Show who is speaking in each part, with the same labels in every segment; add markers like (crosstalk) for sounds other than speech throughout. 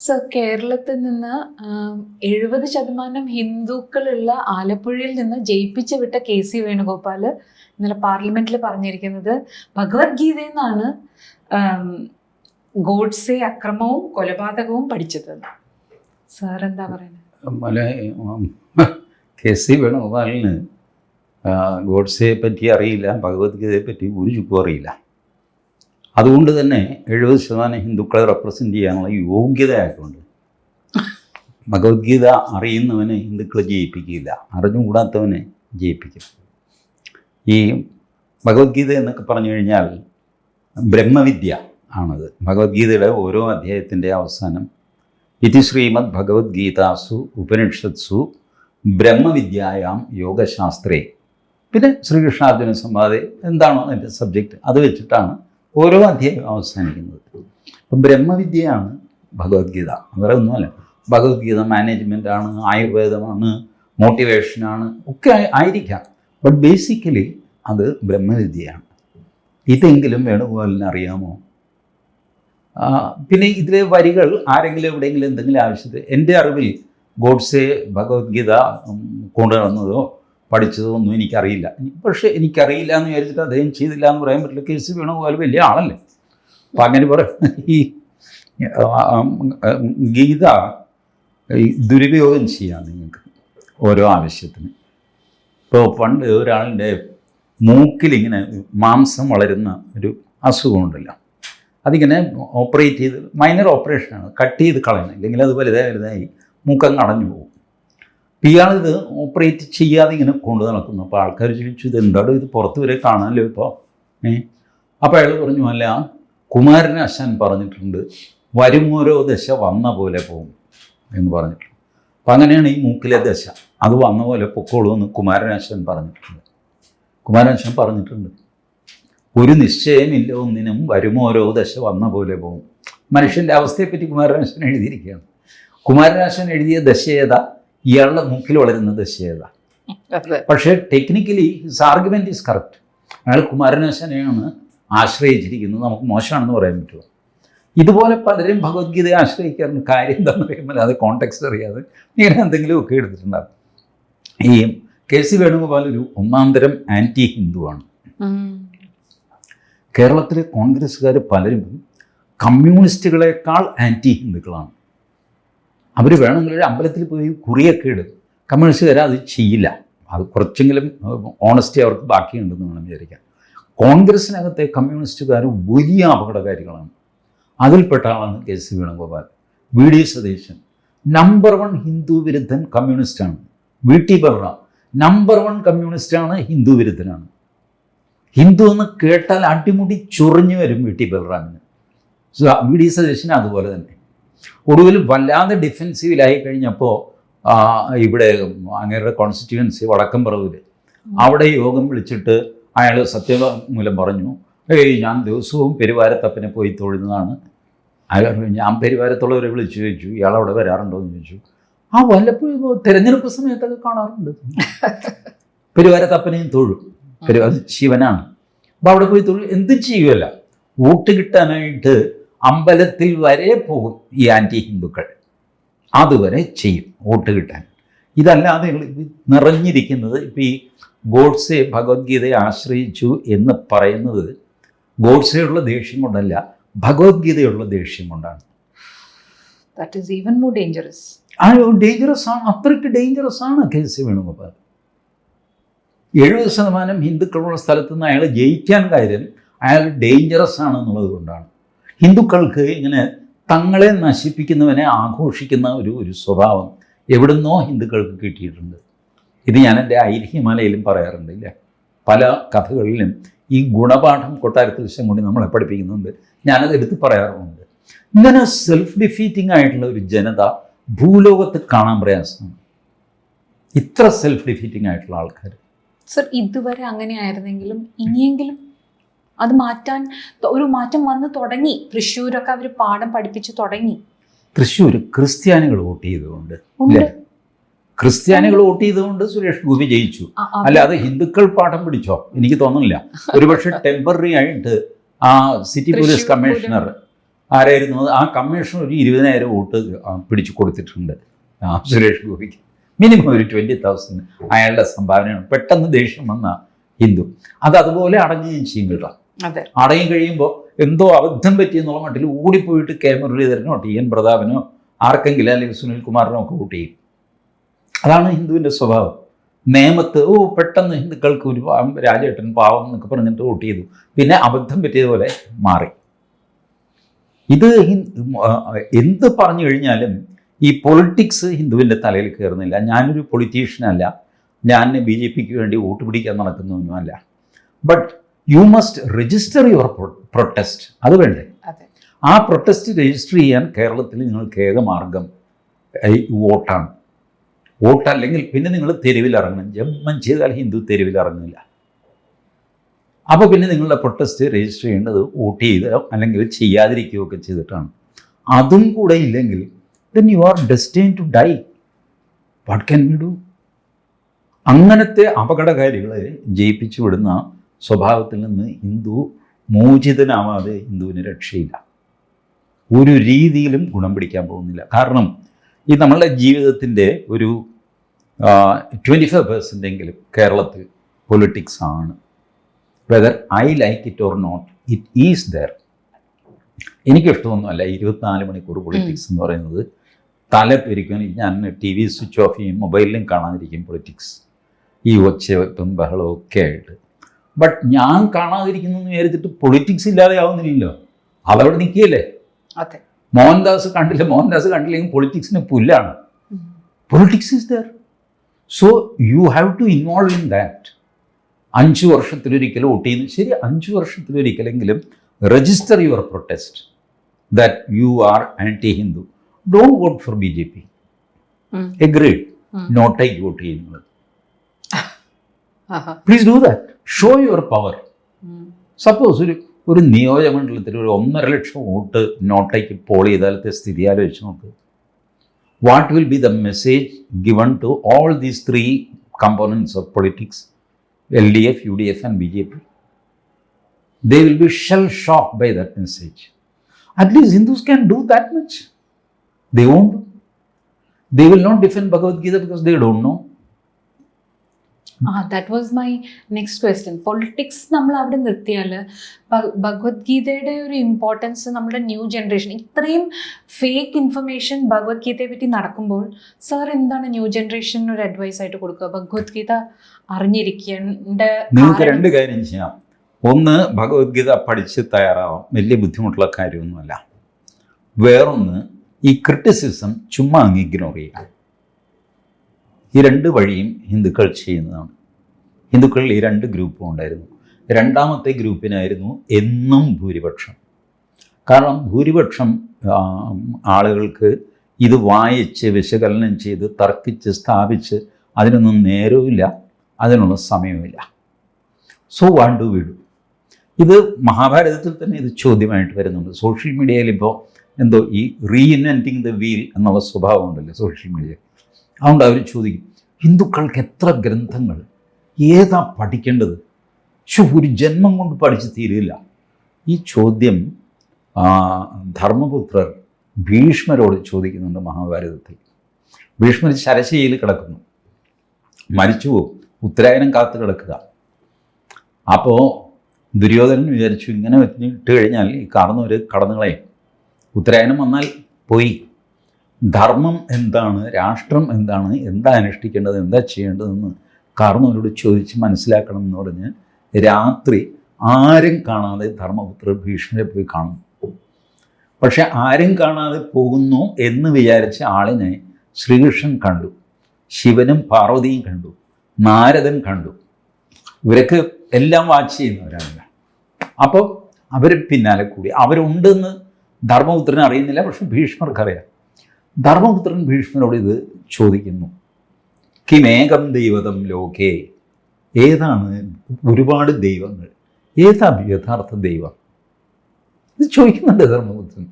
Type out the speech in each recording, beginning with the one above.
Speaker 1: Sir കേരളത്തിൽ നിന്ന് എഴുപത് ശതമാനം ഹിന്ദുക്കളുള്ള ആലപ്പുഴയിൽ നിന്ന് ജയിപ്പിച്ചു വിട്ട കെ സി വേണുഗോപാൽ ഇന്നലെ പാർലമെന്റിൽ പറഞ്ഞിരിക്കുന്നത് ഭഗവത്ഗീതയിൽ നിന്നാണ് ഗോഡ്സെ അക്രമവും കൊലപാതകവും പഠിച്ചത്. സാർ എന്താ പറയുന്നത്?
Speaker 2: കെ സി വേണുഗോപാലിന് ഗോഡ്സയെ പറ്റി അറിയില്ല ഭഗവത്ഗീതയെ പറ്റി ഒരു ചുക്കും അറിയില്ല. അതുകൊണ്ട് തന്നെ എഴുപത് ശതമാനം ഹിന്ദുക്കളെ റെപ്രസെന്റ് ചെയ്യാനുള്ള യോഗ്യത ആയിട്ടുണ്ട് ഭഗവത്ഗീത അറിയുന്നവനെ ഹിന്ദുക്കളെ ജയിപ്പിക്കില്ല. അറിഞ്ഞുകൂടാത്തവനെ ജയിപ്പിക്കും. ഈ ഭഗവത്ഗീത എന്നൊക്കെ പറഞ്ഞു കഴിഞ്ഞാൽ ബ്രഹ്മവിദ്യ ആണത്. ഭഗവത്ഗീതയുടെ ഓരോ അധ്യായത്തിന്റെ അവസാനം ഇതി ശ്രീമദ് ഭഗവത്ഗീതാസു ഉപനിഷത്സു ബ്രഹ്മവിദ്യായാം യോഗശാസ്ത്രേ. പിന്നെ ശ്രീകൃഷ്ണാർജുന സംവാദേ എന്താണോ അതിന്റെ സബ്ജക്റ്റ് അത് വെച്ചിട്ടാണ് ഓരോ അധ്യായം അവസാനിക്കുന്നത്. അപ്പം ബ്രഹ്മവിദ്യയാണ് ഭഗവത്ഗീത. വേറെ ഒന്നുമല്ല. ഭഗവത്ഗീത മാനേജ്മെന്റ് ആണ് ആയുർവേദമാണ് മോട്ടിവേഷനാണ് ഒക്കെ ആയി- ആയിരിക്കാം. ബട്ട് ബേസിക്കലി അത് ബ്രഹ്മവിദ്യയാണ്. ഇതെങ്കിലും വേണുഗോപാലിന് അറിയാമോ? പിന്നെ ഇതിലെ വരികൾ ആരെങ്കിലും എവിടെയെങ്കിലും എന്തെങ്കിലും ആവശ്യത്തിൽ എന്റെ അറിവിൽ ഗോഡ്സെ ഭഗവത്ഗീത കൊണ്ടുവന്നതോ പഠിച്ചതോ ഒന്നും എനിക്കറിയില്ല പക്ഷേ എനിക്കറിയില്ല എന്ന് വിചാരിച്ചിട്ട് അദ്ദേഹം ചെയ്തില്ല എന്ന് പറയാൻ പറ്റില്ല. കെ സി വേണുഗോപാൽ വലിയ ആളല്ലേ? അപ്പം അങ്ങനെ പറയും. ഈ ഗീത ദുരുപയോഗം ചെയ്യാം നിങ്ങൾക്ക് ഓരോ ആവശ്യത്തിന്. ഇപ്പോൾ പണ്ട് ഒരാളിന്റെ മൂക്കിലിങ്ങനെ മാംസം വളരുന്ന ഒരു അസുഖമുണ്ടല്ലോ. അതിങ്ങനെ ഓപ്പറേറ്റ് ചെയ്ത് മൈനർ ഓപ്പറേഷനാണ്. കട്ട് ചെയ്ത് കളയണം. ഇല്ലെങ്കിൽ അത് വലുതായി വലുതായി മൂക്കങ്ങ് അടഞ്ഞു പോകും. ഇയാളിത് ഓപ്പറേറ്റ് ചെയ്യാതെ ഇങ്ങനെ കൊണ്ടു നടക്കുന്നു. അപ്പോൾ ആൾക്കാർ ചോദിച്ചു ഇത് എന്താടോ ഇത് പുറത്ത് വരെ കാണാമല്ലോ ഇപ്പോൾ ഏ? അപ്പോൾ അയാൾ പറഞ്ഞു അല്ല കുമാരനാശാൻ പറഞ്ഞിട്ടുണ്ട്. വരും ഓരോ ദശ വന്ന പോലെ പോകും എന്ന് പറഞ്ഞിട്ടുണ്ട്. അപ്പം അങ്ങനെയാണ് ഈ മൂക്കിലെ ദശ. അത് വന്ന പോലെ പൊക്കോളൂ എന്ന് കുമാരനാശാൻ പറഞ്ഞിട്ടുണ്ട്. കുമാരനാശാൻ പറഞ്ഞിട്ടുണ്ട്. ഒരു നിശ്ചയമില്ല ഒന്നിനും വരും ഓരോ ദശ വന്ന പോലെ പോകും. മനുഷ്യന്റെ അവസ്ഥയെപ്പറ്റി കുമാരനാശൻ എഴുതിയിരിക്കുകയാണ്. കുമാരനാശൻ എഴുതിയ ദശയേത ഇയാളുടെ മൂക്കിൽ വളരുന്നത്
Speaker 1: ശേത
Speaker 2: പക്ഷേ technically his argument is correct അയാൾ കുമാരനാശനെയാണ് ആശ്രയിച്ചിരിക്കുന്നത്. നമുക്ക് മോശമാണെന്ന് പറയാൻ പറ്റുമോ? ഇതുപോലെ പലരും ഭഗവത്ഗീതയെ ആശ്രയിക്കാറുണ്ട്. കാര്യം എന്താണെന്ന് പറയുമ്പോൾ അത് കോണ്ടെക്സ്റ്റ് അറിയാതെ ഇങ്ങനെ എന്തെങ്കിലുമൊക്കെ എടുത്തിട്ടുണ്ടാകും. ഈ കെ സി വേണുഗോപാൽ ഒരു ഒന്നാന്തരം ആന്റി ആന്റി ഹിന്ദുവാണ് കേരളത്തിലെ കോൺഗ്രസ്സുകാർ പലരും കമ്മ്യൂണിസ്റ്റുകളെക്കാൾ ആന്റി ഹിന്ദുക്കളാണ് അവർ വേണമെങ്കിൽ ഒരു അമ്പലത്തിൽ പോയി കുറിയൊക്കെ ഇടും. കമ്മ്യൂണിസ്റ്റുകാർ അത് ചെയ്യില്ല. അത് കുറച്ചെങ്കിലും ഓണസ്റ്റി അവർക്ക് ബാക്കിയുണ്ടെന്ന് വേണം വിചാരിക്കാം കോൺഗ്രസ്സിനകത്തെ കമ്മ്യൂണിസ്റ്റുകാർ വലിയ അപകടകാരികളാണ്. അതിൽപ്പെട്ട ആളാണ് K C Venugopal. V D Satheesan. Number one Hindu വിരുദ്ധൻ കമ്മ്യൂണിസ്റ്റാണ്. വി ടി ബർറ നമ്പർ വൺ കമ്മ്യൂണിസ്റ്റാണ് ഹിന്ദു വിരുദ്ധനാണ്. ഹിന്ദു എന്ന് കേട്ടാൽ അടിമുടി ചൊറിഞ്ഞു വരും വി ടി ബൽറാമിന് വി ഡി സതീശന് അതുപോലെ തന്നെ. ഒടുവിൽ വല്ലാതെ ഡിഫെൻസീവിലായി കഴിഞ്ഞപ്പോൾ ഇവിടെ അങ്ങേരുടെ കോൺസ്റ്റിറ്റ്യുവൻസി വടക്കം പറവിൽ അവിടെ യോഗം വിളിച്ചിട്ട് അയാൾ സത്യമൂലം പറഞ്ഞു ഏയ് ഞാൻ ദിവസവും പെരുവാരത്തപ്പനെ പോയി തൊഴുന്നതാണ്. അയാൾ ഞാൻ പെരുവാരത്തുള്ളവരെ വിളിച്ചു ചോദിച്ചു ഇയാൾ അവിടെ വരാറുണ്ടോ? എന്ന് ചോദിച്ചു ആ വല്ലപ്പോഴും തിരഞ്ഞെടുപ്പ് സമയത്തൊക്കെ കാണാറുണ്ട്. (laughs) പെരുവാരത്തപ്പനെയും തൊഴും പെരുവാര ശിവനാണ്. അപ്പോൾ അവിടെ പോയി തൊഴിൽ എന്ത് ചെയ്യുമല്ല വോട്ട് കിട്ടാനായിട്ട് അമ്പലത്തിൽ വരെ പോകും ഈ ആന്റി ഹിന്ദുക്കൾ. അതുവരെ ചെയ്യും വോട്ട് കിട്ടാൻ. ഇതല്ലാതെ ഇത് നിറഞ്ഞിരിക്കുന്നത് ഇപ്പം ഈ ഗോഡ്സെ ഭഗവത്ഗീതയെ ആശ്രയിച്ചു എന്ന് പറയുന്നത് ഗോഡ്സെയുള്ള ദേഷ്യം കൊണ്ടല്ല ഭഗവത്ഗീതയുള്ള ദേഷ്യം കൊണ്ടാണ്.
Speaker 1: That is even more dangerous
Speaker 2: ആ ഡേഞ്ചറസ് ആണ്. അത്രയ്ക്ക് ഡേഞ്ചറസ് ആണ് കെ സി വേണുഗോപാൽ. എഴുപത് ശതമാനം ഹിന്ദുക്കളുള്ള സ്ഥലത്ത് നിന്ന് അയാൾ ജയിക്കാൻ കാര്യം അയാൾ ഡേഞ്ചറസ് ആണെന്നുള്ളത് കൊണ്ടാണ്. ഹിന്ദുക്കൾക്ക് ഇങ്ങനെ തങ്ങളെ നശിപ്പിക്കുന്നവനെ ആഘോഷിക്കുന്ന ഒരു ഒരു സ്വഭാവം എവിടുന്നോ ഹിന്ദുക്കൾക്ക് കിട്ടിയിട്ടുണ്ട്. ഇത് ഞാൻ എന്റെ ഐതിഹ്യമലയിലും പറയാറുണ്ട് ഇല്ലേ? പല കഥകളിലും ഈ ഗുണപാഠം കൊട്ടാരത്തിൽ കൊണ്ട് നമ്മളെ പഠിപ്പിക്കുന്നുണ്ട്. ഞാനത് എടുത്ത് പറയാറുമുണ്ട് ഇങ്ങനെ സെൽഫ് ഡിഫീറ്റിംഗ് ആയിട്ടുള്ള ഒരു ജനത ഭൂലോകത്ത് കാണാൻ പ്രയാസമാണ്. ഇത്ര സെൽഫ് ഡിഫീറ്റിംഗ് ആയിട്ടുള്ള ആൾക്കാർ
Speaker 1: സർ ഇതുവരെ അങ്ങനെ ആയിരുന്നെങ്കിലും ഇനിയെങ്കിലും അത് മാറ്റാൻ ഒരു മാറ്റം വന്ന് തുടങ്ങി. തൃശ്ശൂരൊക്കെ അവർ പാഠം പഠിപ്പിച്ചു തുടങ്ങി.
Speaker 2: തൃശ്ശൂർ ക്രിസ്ത്യാനികൾ വോട്ട് ചെയ്തുകൊണ്ട്? ക്രിസ്ത്യാനികൾ വോട്ട് ചെയ്തുകൊണ്ട് സുരേഷ് ഗോപി ജയിച്ചു. അല്ലാതെ ഹിന്ദുക്കൾ പാഠം പിടിച്ചോ? എനിക്ക് തോന്നുന്നില്ല. (laughs) ഒരുപക്ഷെ ടെമ്പററി ആയിട്ട് ആ സിറ്റി പോലീസ് കമ്മീഷണർ ആരായിരുന്നു? ആ കമ്മീഷൻ ഒരു ഇരുപതിനായിരം വോട്ട് പിടിച്ചു കൊടുത്തിട്ടുണ്ട്. സുരേഷ് ഗോപിക്ക്. മിനിമം ഒരു ട്വന്റി തൗസൻഡ് അയാളുടെ സംഭാവനയാണ്. പെട്ടെന്ന് ദേഷ്യം വന്ന ഹിന്ദു. അത് അതുപോലെ അടങ്ങുകയും ചെയ്യും കേട്ടോ അടങ്ങി കഴിയുമ്പോൾ എന്തോ അബദ്ധം പറ്റിയെന്നുള്ള മട്ടിൽ ഓടിപ്പോയിട്ട് കെ മുരളീധരനോ ടി എൻ പ്രതാപനോ ആർക്കെങ്കിലും അല്ലെങ്കിൽ സുനിൽ കുമാറിനോ ഒക്കെ വോട്ട് ചെയ്യും. അതാണ് ഹിന്ദുവിന്റെ സ്വഭാവം. നേമത്ത് ഓ പെട്ടെന്ന് ഹിന്ദുക്കൾക്ക് ഒരു രാജേട്ടൻ പാവം എന്നൊക്കെ പറഞ്ഞിട്ട് വോട്ട് ചെയ്തു. പിന്നെ അബദ്ധം പറ്റിയതുപോലെ മാറി. ഇത് എന്ത് പറഞ്ഞു കഴിഞ്ഞാലും ഈ പൊളിറ്റിക്സ് ഹിന്ദുവിന്റെ തലയിൽ കയറുന്നില്ല. ഞാനൊരു പൊളിറ്റീഷ്യനല്ല. ഞാൻ ബി ജെ പിക്ക് വേണ്ടി വോട്ട് പിടിക്കാൻ നടക്കുന്നൊന്നുമല്ല but you must register your protest അത് വേണ്ടേ? ആ പ്രൊട്ടസ്റ്റ് രജിസ്റ്റർ ചെയ്യാൻ കേരളത്തിൽ നിങ്ങൾക്ക് ഏക മാർഗം വോട്ടാണ്. വോട്ട് അല്ലെങ്കിൽ പിന്നെ നിങ്ങൾ തെരുവിൽ ഇറങ്ങണം ജന്മം ചെയ്താൽ ഹിന്ദു തെരുവിൽ ഇറങ്ങില്ല അപ്പോൾ പിന്നെ നിങ്ങളുടെ പ്രൊട്ടസ്റ്റ് രജിസ്റ്റർ ചെയ്യേണ്ടത് വോട്ട് ചെയ്ത് അല്ലെങ്കിൽ ചെയ്യാതിരിക്കുകയോ ഒക്കെ ചെയ്തിട്ടാണ്. അതും കൂടെ ഇല്ലെങ്കിൽ then you are destined to die what can you do അങ്ങനത്തെ അപകടകാരികളെ ജയിപ്പിച്ചു വിടുന്ന സ്വഭാവത്തിൽ നിന്ന് ഹിന്ദു മോചിതനാവാതെ ഹിന്ദുവിന് രക്ഷയില്ല. ഒരു രീതിയിലും ഗുണം പിടിക്കാൻ പോകുന്നില്ല. കാരണം ഈ നമ്മളുടെ ജീവിതത്തിന്റെ ഒരു ട്വന്റി ഫൈവ് പെർസെന്റ് എങ്കിലും കേരളത്തിൽ പൊളിറ്റിക്സ് ആണ്. Whether I like it or not it is there എനിക്കിഷ്ടമൊന്നുമല്ല ഇരുപത്തിനാല് മണിക്കൂർ പൊളിറ്റിക്സ് എന്ന് പറയുന്നത്. തല പെരിക്കാൻ ഞാൻ ടി വി സ്വിച്ച് ഓഫ് ചെയ്യും മൊബൈലിലും കാണാതിരിക്കും പൊളിറ്റിക്സ് ഈ ഒച്ചവെപ്പും ബഹളവും ഒക്കെ ആയിട്ട്. ബട്ട് ഞാൻ കാണാതിരിക്കുന്നു എന്ന് വിചാരിച്ചിട്ട് പൊളിറ്റിക്സ് ഇല്ലാതെ ആവുന്നില്ലല്ലോ അതവിടെ നിൽക്കുകയല്ലേ?
Speaker 1: അതെ.
Speaker 2: മോഹൻദാസ് കണ്ടില്ല മോഹൻദാസ് കണ്ടില്ലെങ്കിൽ പൊളിറ്റിക്സിന് പുല്ലാണ്. Politics is there so you have to involve in that അഞ്ച് വർഷത്തിലൊരിക്കൽ വോട്ട് ചെയ്യുന്നു ശരി അഞ്ച് വർഷത്തിലൊരിക്കലെങ്കിലും register your protest that you are anti Hindu don't vote for B J P. Agreed
Speaker 1: um.
Speaker 2: നോട്ടേക്ക് vote ചെയ്യുന്നത്. Please do that show your power
Speaker 1: um.
Speaker 2: Suppose ഒരു ഒരു നിയോജകമണ്ഡലത്തിൽ ഒരു ഒന്നര ലക്ഷം വോട്ട് നോട്ടേക്ക് പോൾ ചെയ്താലത്തെ സ്ഥിതി ആലോചിച്ച് നോക്ക്. What will be the message given to all these three components of politics L D F U D F and B J P they will be shell shock by that message at least Hindus can do that much they won't they will not defend Bhagavad Gita because they don't know
Speaker 1: ah that was my next question politics നമ്മൾ അവിടെ നിർത്തിയാൽ ഭഗവത്ഗീതയുടെ ഒരു importance നമ്മുടെ new generation ഇത്രയും fake information ഭഗവത്ഗീതയെ പറ്റി നടക്കുമ്പോൾ സാർ എന്താണ് ന്യൂ ജനറേഷന് ഒരു അഡ്വൈസ് ആയിട്ട് കൊടുക്കുക? ഭഗവത്ഗീത അറിഞ്ഞിരിക്കേണ്ട
Speaker 2: നിങ്ങൾക്ക് രണ്ട് കാര്യം ചെയ്യാം. ഒന്ന് ഭഗവത്ഗീത പഠിച്ച് തയ്യാറാവാം. വലിയ ബുദ്ധിമുട്ടുള്ള കാര്യമൊന്നുമല്ല. വേറൊന്ന് ഈ ക്രിറ്റിസിസം ചുമ്മാ അങ്ങ് ഇഗ്നോർ ചെയ്യാം ഈ രണ്ട് വഴിയും ഹിന്ദുക്കൾ ചെയ്യുന്നതാണ്. ഹിന്ദുക്കളിൽ ഈ രണ്ട് ഗ്രൂപ്പും ഉണ്ടായിരുന്നു. രണ്ടാമത്തെ ഗ്രൂപ്പിനായിരുന്നു എന്നും ഭൂരിപക്ഷം. കാരണം ഭൂരിപക്ഷം ആളുകൾക്ക് ഇത് വായിച്ച് വിശകലനം ചെയ്ത് തർക്കിച്ച് സ്ഥാപിച്ച് അതിനൊന്നും നേരവുമില്ല അതിനുള്ള സമയവുമില്ല. സോ വാണ്ട് ടു വിടു ഇത് മഹാഭാരതത്തിൽ തന്നെ ഇത് ചോദ്യമായിട്ട് വരുന്നുണ്ട്. സോഷ്യൽ മീഡിയയിൽ ഇപ്പോൾ എന്തോ ഈ റീഇൻവെന്റിങ് ദ വീൽ എന്നുള്ള സ്വഭാവം ഉണ്ടല്ലോ സോഷ്യൽ മീഡിയ അതുകൊണ്ട് അവർ ചോദിക്കും ഹിന്ദുക്കൾക്ക് എത്ര ഗ്രന്ഥങ്ങൾ? ഏതാ പഠിക്കേണ്ടത്? പക്ഷെ ഒരു ജന്മം കൊണ്ട് പഠിച്ച് തീരില്ല. ഈ ചോദ്യം ധർമ്മപുത്രർ ഭീഷ്മരോട് ചോദിക്കുന്നുണ്ട് മഹാഭാരതത്തിൽ. ഭീഷ്മർ ശരശയിൽ കിടക്കുന്നു. മരിച്ചു പോകും ഉത്തരായനം കാത്തു കിടക്കുക. അപ്പോൾ ദുര്യോധനൻ വിചാരിച്ചു ഇങ്ങനെ ഇട്ട് കഴിഞ്ഞാൽ ഈ കാണുന്നവർ കടന്നുകളയും. ഉത്തരായനം വന്നാൽ പോയി. ധർമ്മം എന്താണ് രാഷ്ട്രം എന്താണ് എന്താ അനുഷ്ഠിക്കേണ്ടത് എന്താ ചെയ്യേണ്ടതെന്ന് കാർന്നവരോട് ചോദിച്ച് മനസ്സിലാക്കണം എന്ന് പറഞ്ഞ് രാത്രി ആരും കാണാതെ ധർമ്മപുത്ര ഭീഷ്മരെ പോയി കാണും. പക്ഷെ ആരും കാണാതെ പോകുന്നു എന്ന് വിചാരിച്ച ആളിനെ ശ്രീകൃഷ്ണൻ കണ്ടു ശിവനും പാർവതിയും കണ്ടു നാരദൻ കണ്ടു. ഇവരൊക്കെ എല്ലാം വാച്ച് ചെയ്യുന്നവരാണ് അപ്പോൾ അവർ പിന്നാലെ കൂടി. അവരുണ്ടെന്ന് ധർമ്മപുത്രൻ അറിയുന്നില്ല പക്ഷെ ഭീഷ്മർക്കറിയാം. ധർമ്മപുത്രൻ ഭീഷ്മനോട് ഇത് ചോദിക്കുന്നു. കിമേകം ദൈവതം ലോകേ. ഏതാണ് ഒരുപാട് ദൈവങ്ങൾ? ഏതാ യഥാർത്ഥ ദൈവം? ഇത് ചോദിക്കുന്നുണ്ട് ധർമ്മപുത്രൻ.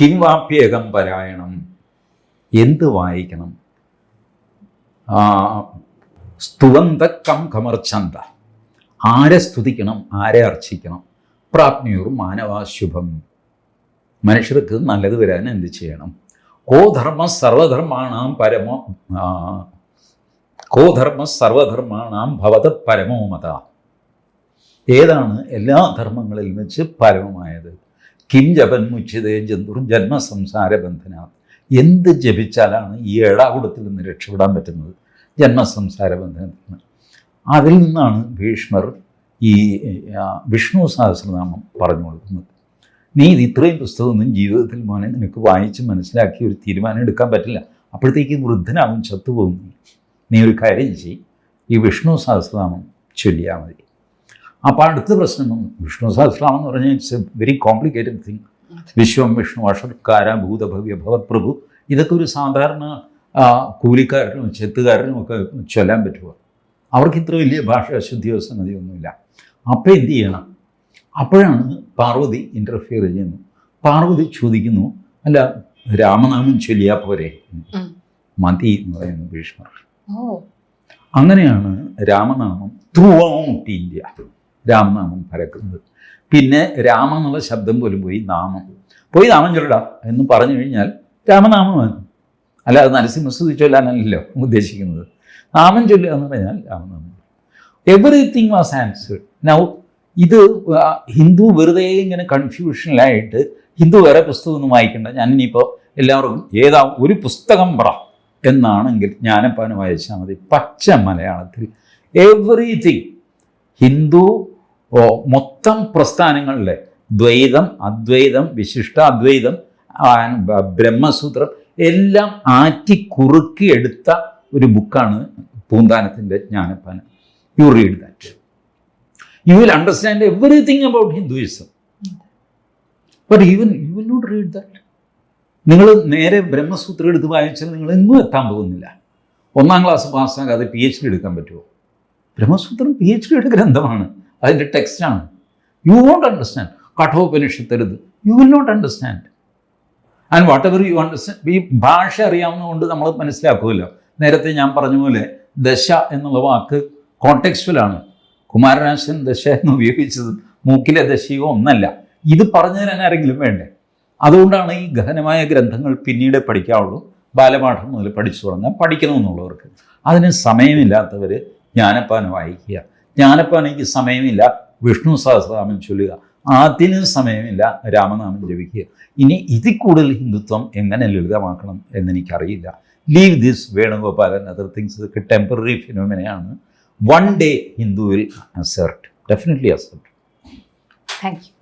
Speaker 2: കിം വാപ്യേകം പരായണം. എന്ത് വായിക്കണം? സ്തുവന്ത കം കമർച്ചന്ത. ആരെ സ്തുതിക്കണം? ആരെ അർച്ചിക്കണം? പ്രാപ്നിയൂർ മാനവാശുഭം. മനുഷ്യർക്ക് നല്ലത് വരാൻ എന്ത് ചെയ്യണം? കോധർമ്മ സർവധർമാണാം പരമോ കോധർമ്മ സർവധർമാണാം ഭവത പരമോ മത ഏതാണ് എല്ലാ ധർമ്മങ്ങളിലും വെച്ച് പരമമായത്? കിം ജപൻ മുച്ചിതേ ജന്തുർ ജന്മസംസാര ബന്ധന എന്ത് ജപിച്ചാലാണ് ഈ ഏഴാകുടത്തിൽ നിന്ന് രക്ഷപ്പെടാൻ പറ്റുന്നത്? ജന്മസംസാര ബന്ധനത്തിൽ നിന്ന് അതിൽ നിന്നാണ് ഭീഷ്മർ ഈ വിഷ്ണു സഹസ്രനാമം പറഞ്ഞു കൊടുക്കുന്നത്. നീ ഇത് ഇത്രയും പുസ്തകമൊന്നും ജീവിതത്തിൽ മോനെ നിനക്ക് വായിച്ച് മനസ്സിലാക്കി ഒരു തീരുമാനം എടുക്കാൻ പറ്റില്ല. അപ്പോഴത്തേക്ക് വൃദ്ധനാവും ചത്തുപോകും നീ. ഒരു കാര്യം ചെയ്യും. ഈ വിഷ്ണു സഹസ്രനാമം ചൊല്ലിയാൽ മതി. അപ്പോൾ അടുത്ത പ്രശ്നം. വിഷ്ണു സഹസ്രനാമം എന്ന് പറഞ്ഞാൽ it's a very complicated thing വിശ്വം വിഷ്ണു അഷത്കാര ഭൂതഭവ്യ ഭവത് പ്രഭു ഇതൊക്കെ ഒരു സാധാരണ കൂലിക്കാരനും ചെത്തുകാരനും ഒക്കെ ചൊല്ലാൻ പറ്റുമോ അവർക്ക് ഇത്ര വലിയ ഭാഷ ശുദ്ധിയോ സംഗതിയൊന്നുമില്ല. അപ്പോൾ എന്ത് ചെയ്യണം? അപ്പോഴാണ് പാർവതി ഇന്റർഫിയർ ചെയ്യുന്നു. പാർവതി ചോദിക്കുന്നു അല്ല രാമനാമം ചൊല്ലിയാ പോരെ. മതി എന്ന് പറയുന്നു ഭീഷ്മർ. അങ്ങനെയാണ് രാമനാമം ത്രൂ ഔട്ട് ഇന്ത്യ രാമനാമം പരക്കുന്നത്. പിന്നെ രാമ എന്നുള്ള ശബ്ദം പോലും പോയി നാമം. പോയി നാമം ചൊല്ലടാ എന്ന് പറഞ്ഞു കഴിഞ്ഞാൽ രാമനാമമാണ് അല്ലാതെ നരസിംഹസ്തുതി ചൊല്ലാനല്ലോ ഉദ്ദേശിക്കുന്നത്. നാമം ചൊല്ലുക എന്ന് പറഞ്ഞാൽ രാമനാമം. എവറിത്തിങ് വാസ് ആൻസേഡ് നൗ ഇത് ഹിന്ദു വെറുതെ ഇങ്ങനെ കൺഫ്യൂഷനിലായിട്ട് ഹിന്ദു വേറെ പുസ്തകമൊന്നും വായിക്കണ്ട. ഞാൻ ഇനിയിപ്പോൾ എല്ലാവർക്കും ഏതാ ഒരു പുസ്തകം പറ എന്നാണെങ്കിൽ ജ്ഞാനപ്പാന് വായിച്ചാൽ മതി. പച്ച മലയാളത്തിൽ എവറിതിങ് ഹിന്ദു മൊത്തം പ്രസ്ഥാനങ്ങളിലെ ദ്വൈതം അദ്വൈതം വിശിഷ്ട അദ്വൈതം ബ്രഹ്മസൂത്രം എല്ലാം ആറ്റി കുറുക്കി എടുത്ത ഒരു ബുക്കാണ് പൂന്താനത്തിന്റെ ജ്ഞാനപ്പാന്. You read that you will understand everything about Hinduism but even you will not read that നിങ്ങൾ നേരെ ബ്രഹ്മസൂത്രം എടുത്ത് വായിച്ചാൽ നിങ്ങൾ എങ്ങും എത്താൻ പോകുന്നില്ല. ഒന്നാം ക്ലാസ് പാസ്സാകാതെ പി എച്ച് ഡി എടുക്കാൻ പറ്റുമോ? ബ്രഹ്മസൂത്രം പി എച്ച് ഡിയുടെ ഗ്രന്ഥമാണ്. അതിന്റെ ടെക്സ്റ്റാണ് you won't understand കഠോപനിഷത്തരുത് you will not understand and whatever you understand ഈ ഭാഷ അറിയാവുന്നതുകൊണ്ട് നമ്മൾ മനസ്സിലാക്കുമല്ലോ. നേരത്തെ ഞാൻ പറഞ്ഞ പോലെ ദശ എന്നുള്ള വാക്ക് കോണ്ടെക്സ്റ്റുവലാണ് കുമാരനാശൻ ദശ എന്ന് ഉപയോഗിച്ചത് മൂക്കിലെ ദശയോ ഒന്നല്ല. ഇത് പറഞ്ഞതിന് ആരെങ്കിലും വേണ്ടേ? അതുകൊണ്ടാണ് ഈ ഗഹനമായ ഗ്രന്ഥങ്ങൾ പിന്നീട് പഠിക്കാവുള്ളൂ. ബാലപാഠം മുതൽ പഠിച്ചു തുടങ്ങാൻ പഠിക്കണമെന്നുള്ളവർക്ക് അതിന് സമയമില്ലാത്തവർ ജ്ഞാനപ്പാന വായിക്കുക. ജ്ഞാനപ്പാനയ്ക്ക് സമയമില്ല. വിഷ്ണു സഹസ്രനാമം ചൊല്ലുക. അതിന് സമയമില്ല രാമനാമം ജപിക്കുക. ഇനി ഇതിൽ കൂടുതൽ ഹിന്ദുത്വം എങ്ങനെ ലളിതമാക്കണം എന്നെനിക്കറിയില്ല. Leave this Venugopalan other things ഇതൊക്കെ ടെമ്പററി ഫിനോമിനയാണ് one day Hindu will assert, definitely assert.
Speaker 1: Thank you.